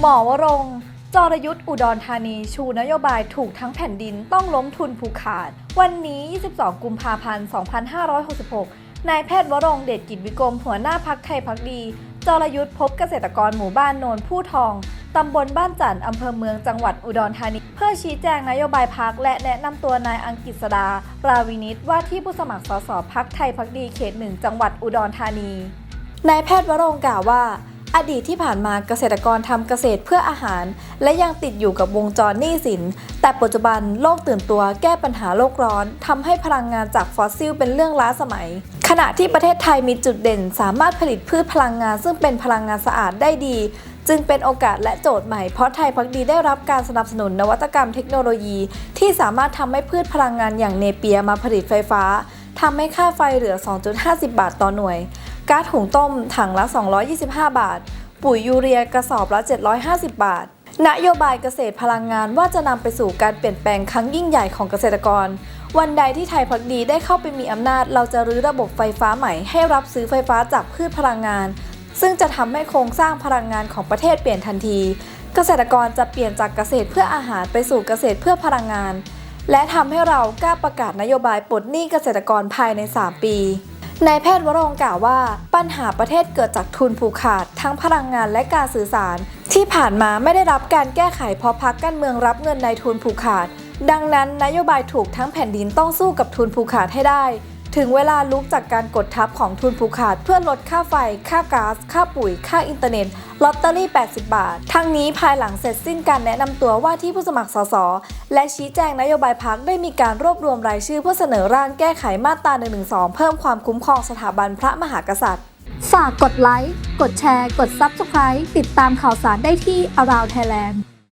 หมอวรงจรยุทธ์อุดรธานี ชูนโยบายถูกทั้งแผ่นดินต้องล้มทุนผูกขาด วันนี้ 22 กุมภาพันธ์ 2566 นายแพทย์วรงเดชกิจวิกรมหัวหน้าพักไทยพักดี จรยุทธ์พบเกษตรกรหมู่บ้านโนนผู้ทอง ตำบลบ้านจันทร์อำเภอเมืองจังหวัดอุดรธานี เพื่อชี้แจงนโยบายพักและแนะนำตัวนายอังกิษดา ราวินิตว่าที่ผู้สมัครสสพักไทยพักดีเขตหนึ่งจังหวัดอุดรธานี นายแพทย์วรงกล่าวว่า อดีตที่ผ่านมาเกษตรกรทำเกษตรเพื่ออาหาร และยังติดอยู่กับวงจรหนี้สิน แต่ปัจจุบันโลกตื่นตัวแก้ปัญหาโลกร้อนทำให้พลังงานจากฟอสซิลเป็นเรื่องล้าสมัย ขณะที่ประเทศไทยมีจุดเด่น สามารถผลิตพืชพลังงาน ซึ่งเป็นพลังงานสะอาดได้ดี จึงเป็นโอกาสและโจทย์ใหม่เพราะไทยพักดีได้รับการสนับสนุนนวัตกรรมเทคโนโลยี ที่สามารถทำให้พืชพลังงานอย่างเนเปียมาผลิตไฟฟ้าทำให้ค่าไฟเหลือ 2.50 บาทต่อหน่วย ก๊าซหุงต้มถังละ 225 บาท ปุ๋ยยูเรียกระสอบละ 750 บาท นโยบายเกษตรพลังงานว่าจะนำไปสู่การเปลี่ยนแปลงครั้งยิ่งใหญ่ของเกษตรกร วันใดที่ไทยพักดีได้เข้าไปมีอำนาจ เราจะรื้อระบบไฟฟ้าใหม่ให้รับซื้อไฟฟ้าจากพืชพลังงาน ซึ่งจะทำให้โครงสร้างพลังงานของประเทศเปลี่ยนทันที เกษตรกรจะเปลี่ยนจากเกษตรเพื่ออาหารไปสู่เกษตรเพื่อพลังงาน และทำให้เรากล้าประกาศนโยบายปลดหนี้เกษตรกรภายใน 3 ปี นายแพทย์วรงกล่าวว่า ปัญหาประเทศเกิดจากทุนผูกขาด ทั้งพลังงานและการสื่อสาร ที่ผ่านมาไม่ได้รับการแก้ไขเพราะพักการเมืองรับเงินในทุนผูกขาด ดังนั้นนโยบายถูกทั้งแผ่นดินต้องสู้กับทุนผูกขาดให้ได้ ถึงเวลาลุกจากการกดทับของทุนผูกขาด เพื่อลดค่าไฟ ค่าก๊าซ ค่าปุ๋ย ค่าอินเทอร์เน็ต ลอตเตอรี่ 80 บาท ทั้งนี้ภายหลังเสร็จสิ้นการแนะนำตัวว่าที่ผู้สมัครสส และชี้แจงนโยบายพักได้มีการรวบรวมรายชื่อเพื่อเสนอร่างแก้ไขมาตรา1นึเพิ่มความคุ้มครองสถาบันพระมหากษัตริย์ ฝากกดไลค์ กดแชร์ กด Subscribe ติดตามข่าวสารได้ที่ Around Thailand